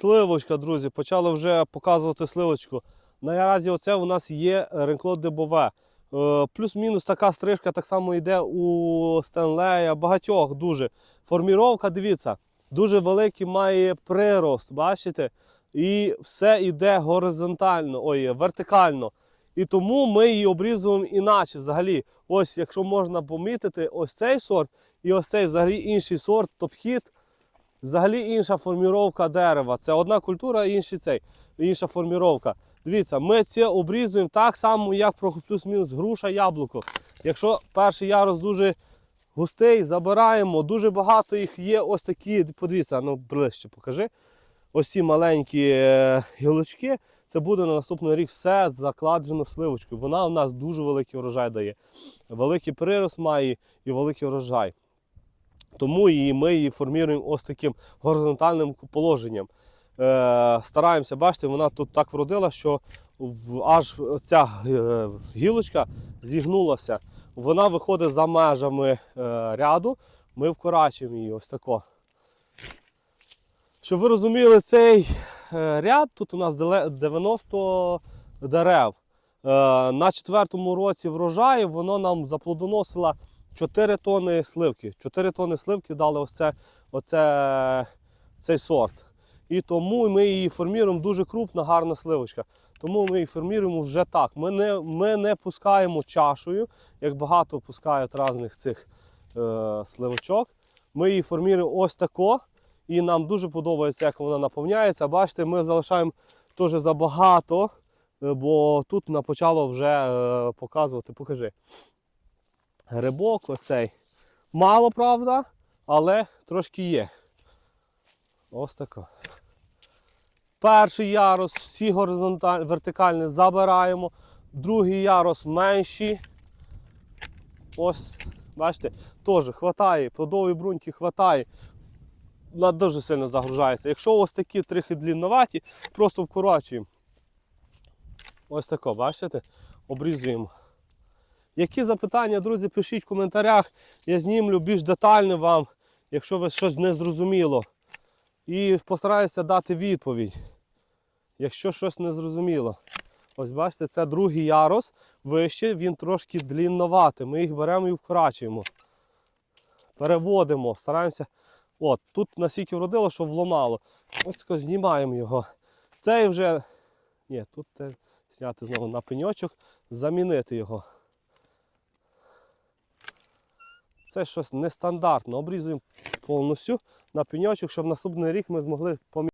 Сливочка, друзі, почали вже показувати сливочку. Наразі оце у нас є Ренкло Дебове. Е, Плюс-мінус така стрижка так само йде у Стенлея, багатьох дуже. Форміровка, дивіться, дуже великий має прирост, бачите? І все йде горизонтально, ой, вертикально. І тому ми її обрізуємо іначе. Взагалі, ось, якщо можна помітити, ось цей сорт і ось цей взагалі інший сорт, топ-хіт. Взагалі інша форміровка дерева. Це одна культура, інший цей, інша форміровка. Дивіться, ми це обрізуємо так само, як про плюс-мінус груша, яблуко. Якщо перший ярус дуже густий, забираємо. Дуже багато їх є ось такі. Подивіться, ну ближче покажи. Ось ці маленькі е, гілочки. Це буде на наступний рік все закладено сливочкою. Вона у нас дуже великий урожай дає. Великий прирост має і великий урожай. Тому і ми її формуємо ось таким горизонтальним положенням. Е, стараємося, бачите, вона тут так вродила, що аж ця е, гілочка зігнулася. Вона виходить за межами е, ряду, ми вкорачуємо її ось тако. Щоб ви розуміли, цей ряд, тут у нас 90 дерев. На четвертому році врожаю воно нам заплодоносило 4 тони сливки. 4 тони сливки дали ось це, оце, цей сорт. І тому ми її формуємо дуже крупна, гарна сливочка. Тому ми її формуємо вже так. Ми не, ми не пускаємо чашею, як багато пускають різних цих е, сливочок. Ми її формуємо ось тако. І нам дуже подобається, як вона наповняється. Бачите, ми залишаємо теж забагато, е, бо тут на почало вже е, показувати. Покажи. Грибок оцей. Мало, правда, але трошки є. Ось тако. Перший ярус, всі горизонтальні, вертикальні забираємо. Другий ярус менші. Ось, бачите, теж хватає, плодової бруньки хватає. Вона дуже сильно загружається. Якщо ось такі трохи длінноваті, просто вкорочуємо. Ось тако, бачите? Обрізуємо. Які запитання, друзі, пишіть в коментарях. Я знімлю більш детально вам, якщо ви щось не зрозуміло. І постараюся дати відповідь, якщо щось не зрозуміло. Ось бачите, це другий ярус вище, він трошки длінноватий. Ми їх беремо і вкорачуємо. Переводимо, стараємося. От, тут настільки вродило, що вломало. Ось тако знімаємо його. Цей вже. Ні, тут зняти знову на пеньочок, замінити його. Це щось нестандартне. Обрізуємо повністю на пеньочок, щоб наступний рік ми змогли поміняти.